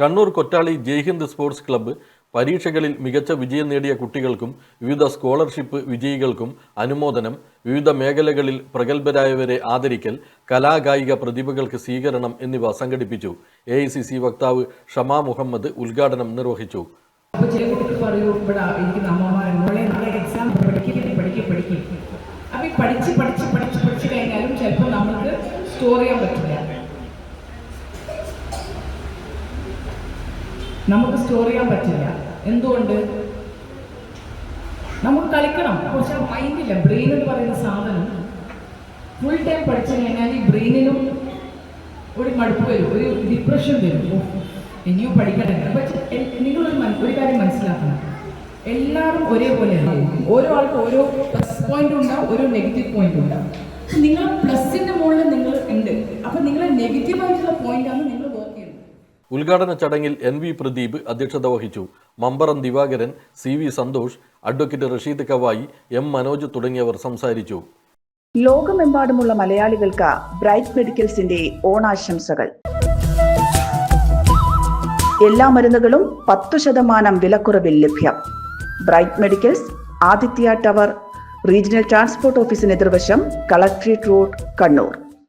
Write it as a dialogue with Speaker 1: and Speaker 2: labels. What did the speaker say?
Speaker 1: Kannur Kottali Jaihind sports club പരീക്ഷകളിൽ മികച്ച വിജയം നേടിയ കുട്ടികൾക്കും വിവിധ സ്കോളർഷിപ്പ് വിജയികൾക്കും അനുമോദനം വിവിധ മേഖലകളിൽ പ്രഗത്ഭരായവരെ ആദരിക്കൽ കലാകായിക പ്രതിഭകൾക്ക് സ്വീകരണം എന്നിവ സംഘടിപ്പിച്ചു. എ വക്താവ് ഷമാ മുഹമ്മദ് ഉദ്ഘാടനം നിർവഹിച്ചു.
Speaker 2: സ്റ്റോർ ചെയ്യാൻ പറ്റില്ല നമുക്ക് സ്റ്റോർ ചെയ്യാൻ പറ്റില്ല. എന്തുകൊണ്ട്? നമുക്ക് കളിക്കണം. പക്ഷെ മൈൻഡില്ല ബ്രെയിൻ എന്ന് പറയുന്ന സാധനം ഫുൾ ടൈം പഠിച്ചു കഴിഞ്ഞാൽ ഈ ബ്രെയിനിനും ഒരു മടുപ്പ് വരും. ഒരു ഡിപ്രഷൻ വരും. ഇനിയും പഠിക്കട്ടെ. പക്ഷെ നിങ്ങളൊരു ഒരു കാര്യം മനസ്സിലാക്കണം. എല്ലാവരും ഒരേപോലെയാണ് ഓരോ ആൾക്ക് ഓരോ പ്ലസ് പോയിന്റ് ഉണ്ടാവും ഓരോ നെഗറ്റീവ് പോയിന്റ് ഉണ്ടാവും നിങ്ങൾ പ്ലസിന്റെ മുകളിൽ നിങ്ങൾ ഉണ്ട്. അപ്പൊ നിങ്ങളെ നെഗറ്റീവ് ആയിട്ടുള്ള പോയിന്റാണ് നിങ്ങൾ വർക്ക്
Speaker 1: ഉദ്ഘാടന ചടങ്ങിൽ എൻ വി പ്രദീപ് അധ്യക്ഷത വഹിച്ചു. Mambaram Divakaran C V Santhosh advocate Rasheed Kavayi M Manoj തുടങ്ങിയവർ സംസാരിച്ചു.
Speaker 3: ലോകമെമ്പാടുമുള്ള മലയാളികൾക്ക് ബ്രൈറ്റ് മെഡിക്കൽസിന്റെ ഓണാശംസകൾ. എല്ലാ മരുന്നുകളും പത്തു ശതമാനം വിലക്കുറവിൽ ലഭ്യം. Bright medicals Aditya tower regional transport ഓഫീസിന് എതിർവശം കളക്ട്രേറ്റ് റോഡ് കണ്ണൂർ.